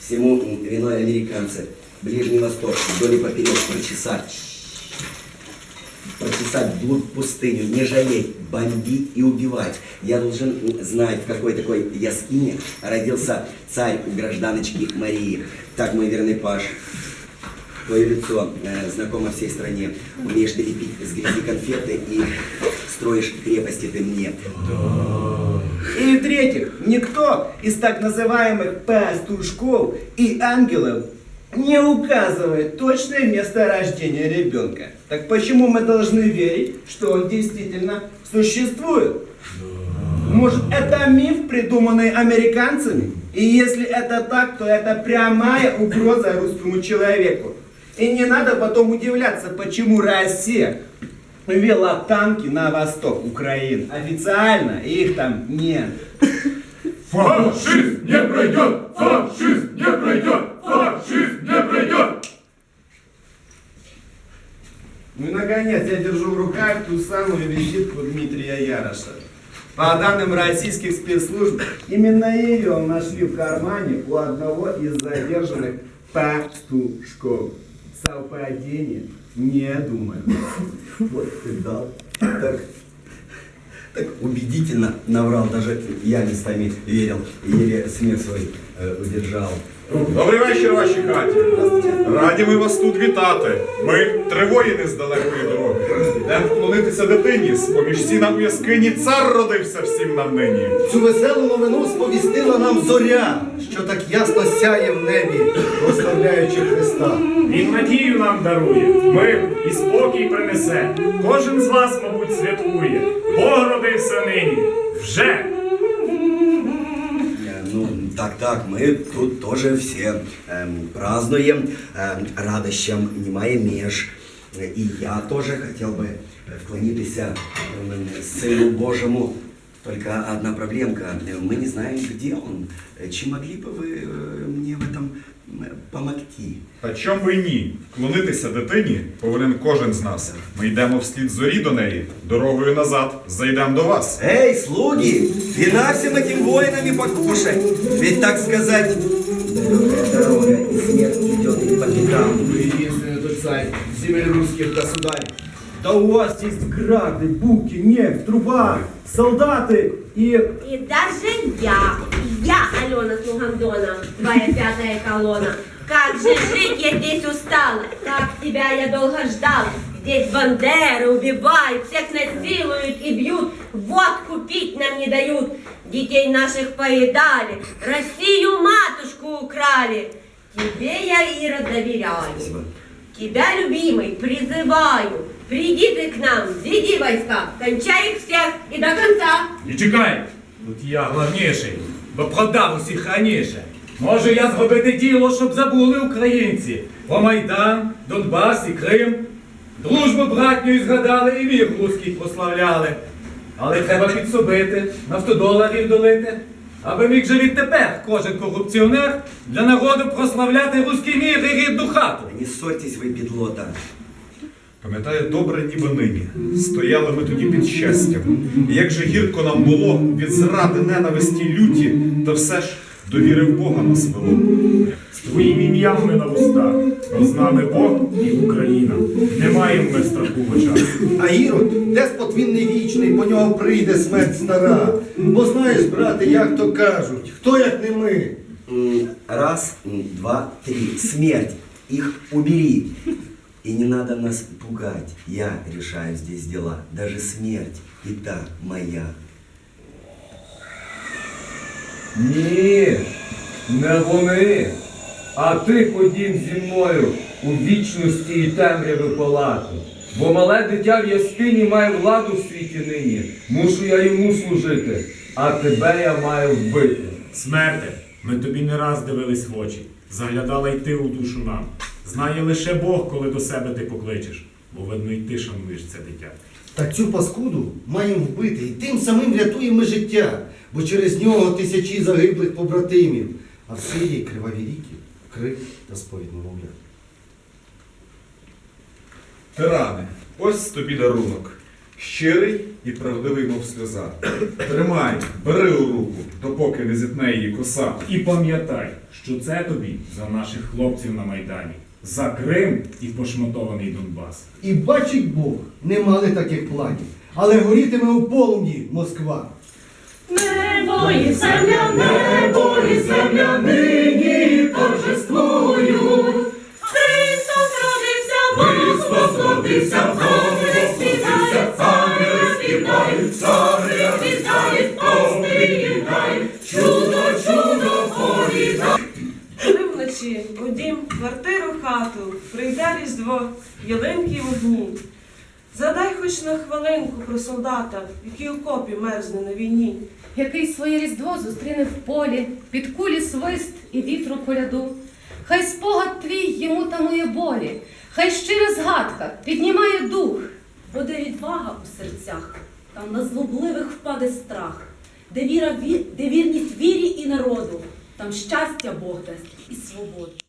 Всему м, виной американцы. Ближний Восток вдоль и поперек прочесать. Прочесать вглубь пустыню, не жалеть, бомбить и убивать. Я должен знать, в какой такой яскине родился царь у гражданочки Марии. Так, мой верный Паш, Твое лицо э, знакомо всей стране. Умеешь ты лепить с грязи конфеты и строишь крепости ты мне. И в-третьих, никто из так называемых пастушков и ангелов не указывает точное место рождения ребенка. Так почему мы должны верить, что он действительно существует? Может, это миф, придуманный американцами? И если это так, то это прямая угроза русскому человеку. И не надо потом удивляться, почему Россия вела танки на восток Украины. Официально их там нет. Фашизм не пройдет! Фашизм не пройдет! Фашизм не пройдет! Ну и наконец я держу в руках ту самую визитку Дмитрия Яроша. По данным российских спецслужб, именно ее нашли в кармане у одного из задержанных пастушков. Совпадение? Не думаю. Вот ты дал. Так, так убедительно наврал, даже я местами верил, еле смех свой э, удержал. Добрий вечір, вашій хаті. Раді ми вас тут вітати. Ми тривоги не з далекої дороги. Йдемо вклонитися дитині. З поміж сіна у яскині цар родився всім нам нині. Цю веселу новину сповістила нам зоря, що так ясно сяє в небі, прославляючи Христа. Він надію нам дарує, мир і спокій принесе. Кожен з вас, мабуть, святкує. Бог родився нині. Вже! Э, Ну, так, так, мы тут тоже все эм, празднуем, эм, радощам немає меж. И я тоже хотел бы э, вклониться эм, Сыну Божьему. Только одна проблемка. Мы не знаем, где он. Э, Чи могли бы вы э, мне в этом м, помогти? Та чом би й ні? Вклонитися дитині повинен кожен з нас. Ми йдемо вслід зорі до неї, дорогою назад зайдемо до вас. Эй, слуги, вина всем этим воинам и покушать. Ведь, так сказать, далекая дорога и смерть идет по пятам. Царь земель русских государь. Да у вас есть грады, буки, нефть, труба, солдаты и... И даже я, я, Алена Слугандона, твоя пятая колонна. Как же жить я здесь устала, как тебя я долго ждала. Здесь бандеры убивают, всех насилуют и бьют, водку пить нам не дают. Детей наших поедали, Россию матушку украли. Тебе я, Ира, доверяю. Спасибо. Тебя, любимый, призываю. Приди ты к нам, веди войска, кончай их всех и до конца. І чекай, тут я головніший, бо продав усіх раніше. Можу я зробити діло, щоб забули українці про Майдан, Донбас і Крим. Дружбу братню згадали і мір руський прославляли. Але треба підсобити, нафтодоларів долити, аби міг же відтепер кожен корупціонер для народу прославляти руський мір і рідну хату. Не ссорьтесь ви, бедлота. Пам'ятаю добре, ніби нині. Стояли ми тоді під щастям. І як же гірко нам було від зради ненависті люті, та все ж довіри в Бога нас вело. З твоїм ім'ям ми на устах, бо з нами Бог і Україна. Не маємо ми страху в очах. А Ірод, деспот він не вічний, по нього прийде смерть стара. Бо знаєш, брате, як то кажуть, хто як не ми. Раз, два, три. Смерть. Их убери. И не надо нас пугать. Я решаю здесь дела. Даже смерть и та моя. Ні, не вони. А ти ходім зі мною у вічності і темряви палати. Бо мале дитя в яскині має владу в світі нині. Мушу я йому служити, а тебе я маю вбити. Смерте, ми тобі не раз дивились в очі, заглядала й ти у душу нам. Знає лише Бог, коли до себе ти покличеш, бо видно й ти шануєш це дитя. Так цю паскуду маємо вбити і тим самим врятуємо життя, бо через нього тисячі загиблих побратимів, а в Сирії криваві ріки, крик та сповідь немовлят. Тиране, ось тобі дарунок. щирий і правдивий, мов сльоза. Тримай, бери у руку, допоки не зітне її коса. І пам'ятай, що це тобі за наших хлопців на Майдані, за Крим і пошматований Донбас. І бачить Бог, не мали таких планів. Але горітиме у полум'ї Москва. Небо і земля, небо і земля нині торжествують. Христос родився, Христос родився, ангели співають, ангели співають, ангели співають, поспівають, чудо, чудо повідають. Коли вночі у дім, прийде різдво, ялинки й вогні. Задай хоч на хвилинку про солдата, який у копі мерзне на війні. який своє різдво зустріне в полі, під кулі свист і вітру коляду. Хай спогад твій йому тамує болі, хай щира згадка піднімає дух. Буде відвага у серцях, там на злобливих впаде страх, де віра ві- де вірність вірі і народу, там щастя Бог дасть і свободу.